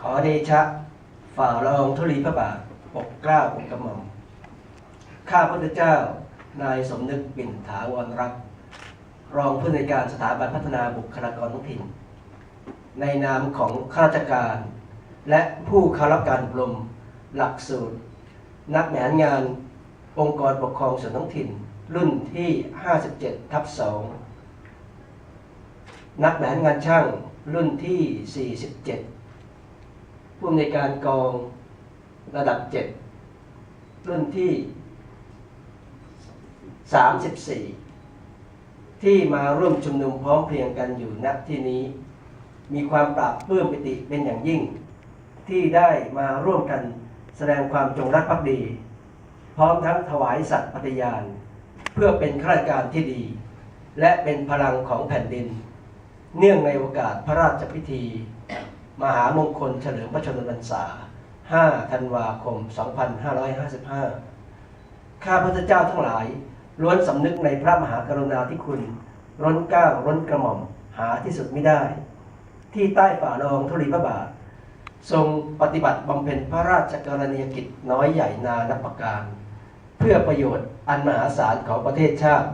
ขอเดชะ ฝ่าละองธุลีพระบาทปกเกล้าปกกระหม่อมข้าพระพุทธเจ้า นายสมนึกปิ่นถาวรรัก รองผู้ในการสถาบันพัฒนาบุคลากรท้องถิ่น ในนามของข้าราชการ และผู้เข้ารับการอบรมหลักสูตร นักบริหารงาน องค์กรปกครองส่วนท้องถิ่น รุ่นที่ 57 ทับ 2 นักบริหารงานช่างรุ่นที่ 47 ผู้อำนวยการกองระดับ 7 รุ่นที่ 34 ที่มาร่วมชุมนุมพร้อมเพรียงกันอยู่ณที่นี้ มีความปราบปลื้มปิติเป็นอย่างยิ่ง ที่ได้มาร่วมกันแสดงความจงรักภักดี พร้อมทั้งถวายสัตย์ปฏิญาณ เพื่อเป็นข้าราชการที่ดี และเป็นพลังของแผ่นดิน เนื่องในโอกาสพระราชพิธี มหามงคลเฉลิมพระชนมพรรษา 5 ธันวาคม 2555 ข้าพระเจ้าทั้งหลาย ล้วนสำนึกในพระมหากรุณาธิคุณร้นก้าวร้นกระหม่อมหาที่สุดไม่ได้ ที่ใต้ฝ่าละอองธุลีพระบาท ทรงปฏิบัติบำเพ็ญพระราชกรณียกิจน้อยใหญ่นานับประการ เพื่อประโยชน์อันมหาศาลของประเทศชาติ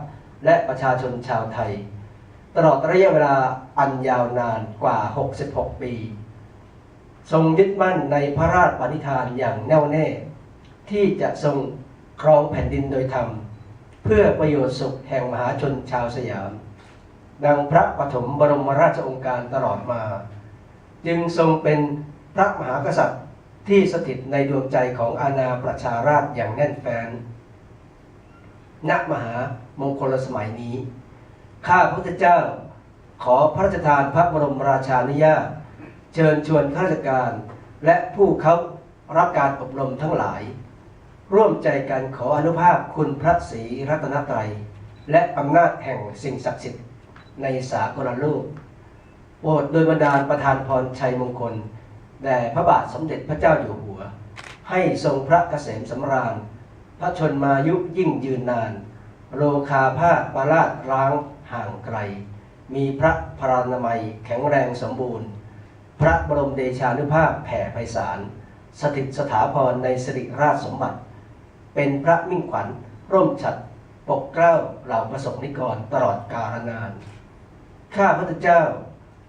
และประชาชนชาวไทย ตลอดระยะเวลาอันยาวนานกว่า 66 ปี ทรงยึดมั่นในพระราชปณิธานอย่างแน่วแน่ ที่จะทรงครองแผ่นดินโดยธรรม เพื่อประโยชน์สุขแห่งมหาชนชาวสยาม ดังพระปฐมบรมราชองค์การตลอดมา จึงทรงเป็นพระมหากษัตริย์ที่สถิตในดวงใจของอาณาประชาราชอย่างแน่นแฟ้นณมหามงคลสมัยนี้ ข้าพระพุทธเจ้าขอพระราชทานพระบรมราชานุญาต เชิญชวนข้าราชการ และผู้เขารับการอบรมทั้งหลาย ร่วมใจกันขออนุภาพคุณพระศรีรัตนตรัย และอำนาจแห่งสิ่งศักดิ์สิทธิ์ในสากลโลกโปรดโดยบันดาประทานพรชัยมงคลแด่พระบาทสมเด็จพระเจ้าอยู่หัว ให้ทรงพระเกษมสำราญ พระชนมายุยิ่งยืนนาน โลคาพาธปราชร้างห่างไกล มีพระพรานามัยแข็งแรงสมบูรณ์ พระบรมเดชานุภาพแผ่ไพศาล สถิตสถาพรในสิริราชสมบัติ เป็นพระมิ่งขวัญ ร่มฉัดปกเกล้าเหล่าประสบนิกรตลอดกาลนาน ข้าพระเจ้า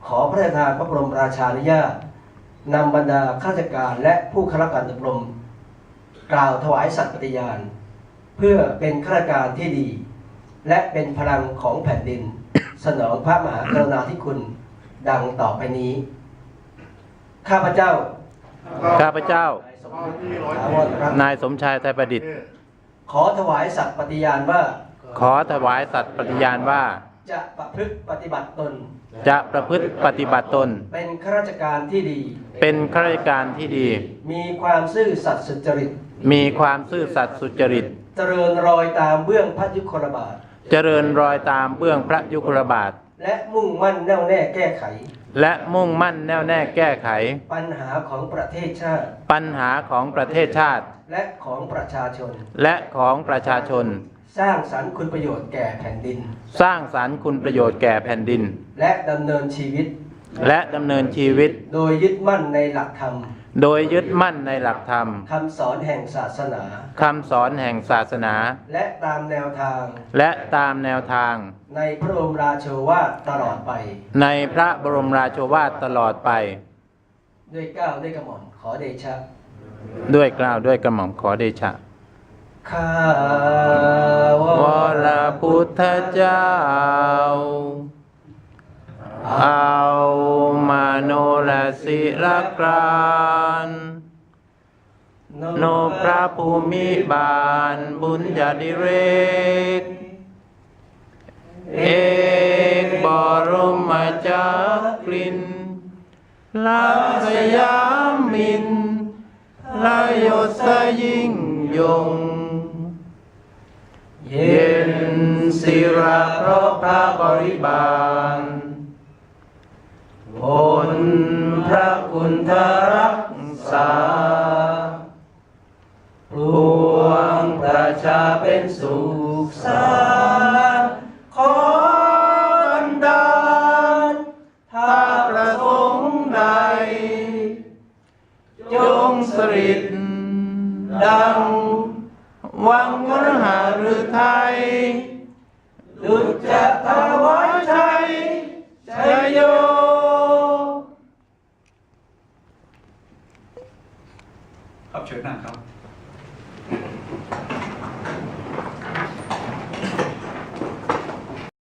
ขอพระราชทานพระบรมราชานุญาตนำบรรดาข้าราชการและผู้ข้าราชการอบรม กล่าวถวายสัตย์ปฏิญาณ เพื่อเป็นข้าราชการที่ดี และเป็นพลังของแผ่นดิน สนองพระมหากรุณาธิคุณ ดังต่อไปนี้ ข้าพเจ้าข้าพเจ้านายสมนึกถาวรรัตน์นายสมชายไทยประดิษฐ์ ขอถวายสัตย์ปฏิญาณว่า ขอถวายสัตย์ปฏิญาณว่า จะประพฤติปฏิบัติตน จะประพฤติปฏิบัติตน เป็นข้าราชการที่ดี เป็นข้าราชการที่ดี มีความซื่อสัตย์สุจริต มีความซื่อสัตย์สุจริต เจริญรอยตามเบื้องพระยุคลบาท เจริญรอยตามเบื้องพระยุคลบาท และมุ่งมั่นแน่วแน่แก้ไข และมุ่งมั่นแน่วแน่แก้ไข ปัญหาของประเทศชาติ ปัญหาของประเทศชาติ และของประชาชน และของประชาชน สร้างสรรค์คุณประโยชน์แก่แผ่นดิน สร้างสรรค์คุณประโยชน์แก่แผ่นดิน และดำเนินชีวิต และดำเนินชีวิต โดยยึดมั่นในหลักธรรม โดยยึดมั่นในหลักธรรมคำสอนแห่งศาสนาคำสอนแห่งศาสนา และตามแนวทาง และตามแนวทาง ในพระบรมราโชวาทตลอดไป ในพระบรมราโชวาทตลอดไป ด้วยเกล้าวด้วยกระหม่อมขอเดชะ ด้วยกล่าวด้วยกระหม่อมขอเดชะข้าววรพุทธเจ้าเอามาโนลศิรกรานโนพระภูมิบาลบุญญาดิเรก เอกบรมจักรินลักษยามินลายศยิ่งยง เย็นศิระเพราะพระบริบาลโณพระคุณทรักษาปวงประชาเป็นสุขสาขอบันดาลถ้าประสงค์ใด จงสริตดัง วังมรหารือไทย ดุจจะทวายชัยชยโย ครับเชิญนั่งครับ